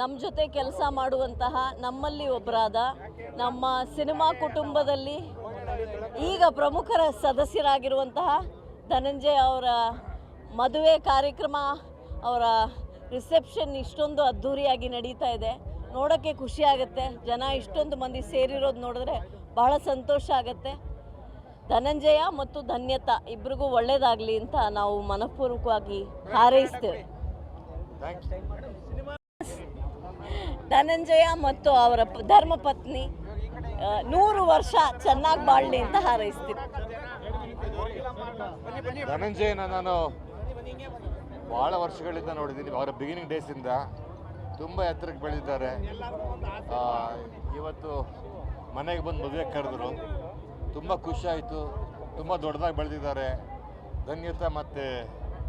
ನಮ್ಮ ಜೊತೆ ಕೆಲಸ ಮಾಡುವಂತಹ ನಮ್ಮಲ್ಲಿ ಒಬ್ಬರಾದ ನಮ್ಮ ಸಿನಿಮಾ ಕುಟುಂಬದಲ್ಲಿ ಈಗ ಪ್ರಮುಖರ ಸದಸ್ಯರಾಗಿರುವಂತಹ ಧನಂಜಯ ಅವರ ಮದುವೆ ಕಾರ್ಯಕ್ರಮ, ಅವರ ರಿಸೆಪ್ಷನ್ ಇಷ್ಟೊಂದು ಅದ್ಧೂರಿಯಾಗಿ ನಡೀತಾ ಇದೆ. ನೋಡೋಕ್ಕೆ ಖುಷಿ ಆಗುತ್ತೆ. ಜನ ಇಷ್ಟೊಂದು ಮಂದಿ ಸೇರಿರೋದು ನೋಡಿದ್ರೆ ಬಹಳ ಸಂತೋಷ ಆಗುತ್ತೆ. ಧನಂಜಯ ಮತ್ತು ಧನ್ಯತಾ ಇಬ್ಬರಿಗೂ ಒಳ್ಳೇದಾಗಲಿ ಅಂತ ನಾವು ಮನಪೂರ್ವಕವಾಗಿ ಹಾರೈಸ್ತೇವೆ. ಧನಂಜಯ ಮತ್ತು ಅವರ ಧರ್ಮಪತ್ನಿ ನೂರು ವರ್ಷ ಚೆನ್ನಾಗಿ ಬಾಳ್ಲಿ ಅಂತ ಹಾರೈಸ್ತೀನಿ ಧನಂಜಯನ ನಾನು ಭಾಳ ವರ್ಷಗಳಿಂದ ನೋಡಿದ್ದೀನಿ. ಅವರ ಬಿಗಿನಿಂಗ್ ಡೇಸಿಂದ ತುಂಬ ಎತ್ತರಕ್ಕೆ ಬೆಳೆದಿದ್ದಾರೆ. ಇವತ್ತು ಮನೆಗೆ ಬಂದು ಮದುವೆ ಕರೆದ್ರು. ತುಂಬ ಆಯಿತು. ತುಂಬ ದೊಡ್ಡದಾಗಿ ಬೆಳೆದಿದ್ದಾರೆ. ಧನ್ಯತಾ ಮತ್ತು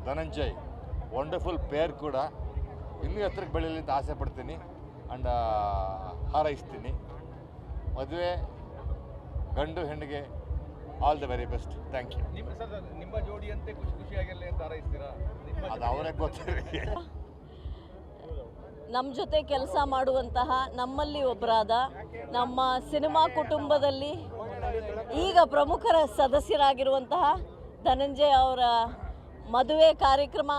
ಧನಂಜಯ್. ವಂಡರ್ಫುಲ್ ಪೇರ್ ಕೂಡ. ಇನ್ನೂ ಎತ್ತರಕ್ಕೆ ಬೆಳೆಯಲಿ ಅಂತ ಆಸೆ ಪಡ್ತೀನಿ. ಆ್ಯಂಡ್ ಹಾರೈಸ್ತೀನಿ. ಮದುವೆ ಗಂಡು ಹೆಣ್ಣಿಗೆ all the very best thank you ನಿಮ್ಮ ಸರ್ ನಿಮ್ಮ ಜೋಡಿಯಂತೆ ಖುಷಿ ಖುಷಿಯಾಗಿರಲಿ ಅಂತ ಹಾರೈಸ್ತೀರಾ? ಅದು ಅವರೇ ಗೊತ್ತಿರಿ ನಮ್ಮ ಜೊತೆ ಕೆಲಸ ಮಾಡುವಂತಹ ನಮ್ಮಲ್ಲಿ ಒಬ್ಬರಾದ ನಮ್ಮ ಸಿನಿಮಾ ಕುಟುಂಬದಲ್ಲಿ ಈಗ ಪ್ರಮುಖರ ಸದಸ್ಯರಾಗಿರುವಂತಹ ಧನಂಜಯ ಅವರ ಮದುವೆ ಕಾರ್ಯಕ್ರಮ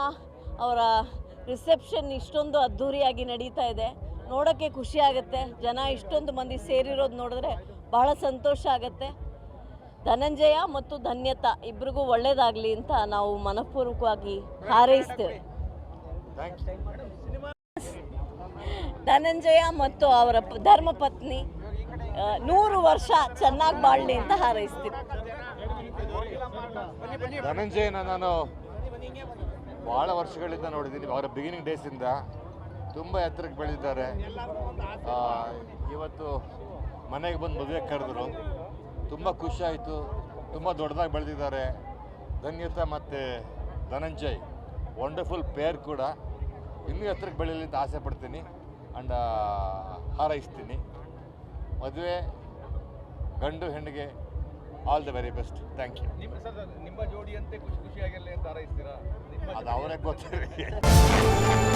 ಅವರ ರಿಸೆಪ್ಷನ್ ಇಷ್ಟೊಂದು ಅದ್ಧೂರಿಯಾಗಿ ನಡೀತಾ ಇದೆ. ನೋಡೋಕ್ಕೆ ಖುಷಿ ಆಗುತ್ತೆ. ಜನ ಇಷ್ಟೊಂದು ಮಂದಿ ಸೇರಿರೋದು ನೋಡಿದ್ರೆ ಬಹಳ ಸಂತೋಷ ಆಗುತ್ತೆ. ಧನಂಜಯ ಮತ್ತು ಧನ್ಯತಾ ಇಬ್ರಿಗೂ ಒಳ್ಳೇದಾಗಲಿ ಅಂತ ನಾವು ಮನಪೂರ್ವಕವಾಗಿ ಹಾರೈಸ್ತೇವೆ. ಧನಂಜಯ ಮತ್ತು ಅವರ ಪ- ಧರ್ಮಪತ್ನಿ ಆ, ನೂರು ವರ್ಷ ಚೆನ್ನಾಗಿ ಬಾಳ್ಲಿ ಅಂತ ಹಾರೈಸ್ತೀವಿ. ಧನಂಜಯನ ನಾನು ಬಹಳ ವರ್ಷಗಳಿಂದ ನೋಡಿದ್ದೀನಿ. ಅವರ ಬಿಗಿನಿಂಗ್ ಡೇಸಿಂದ ತುಂಬ ಎತ್ತರಕ್ಕೆ ಬೆಳೆದಿದ್ದಾರೆ ಇವತ್ತು ಮನೆಗೆ ಬಂದು ಮದುವೆ ಕರೆದ್ರು. ತುಂಬ ಖುಷಿ ಆಯಿತು ತುಂಬ ದೊಡ್ಡದಾಗಿ ಬೆಳೆದಿದ್ದಾರೆ. ಧನ್ಯತಾ ಮತ್ತು ಧನಂಜಯ್. ವಂಡರ್ಫುಲ್ ಪೇರ್ ಕೂಡ. ಇನ್ನೂ ಎತ್ತರಕ್ಕೆ ಬೆಳೆಯಲಿ ಅಂತ ಆಸೆ ಪಡ್ತೀನಿ. ಆ್ಯಂಡ್ ಹಾರೈಸ್ತೀನಿ. ಮದುವೆ ಗಂಡು ಹೆಣ್ಣಿಗೆ all the very best thank you ನಿಮ್ಮ ಸರ್ ನಿಮ್ಮ ಜೋಡಿಯಂತೆ ಖುಷಿ ಖುಷಿಯಾಗಿರಲಿ ಅಂತ ಹಾರೈಸ್ತೀರಾ? ಅದು ಅವರೇ ಗೊತ್ತಿರಿ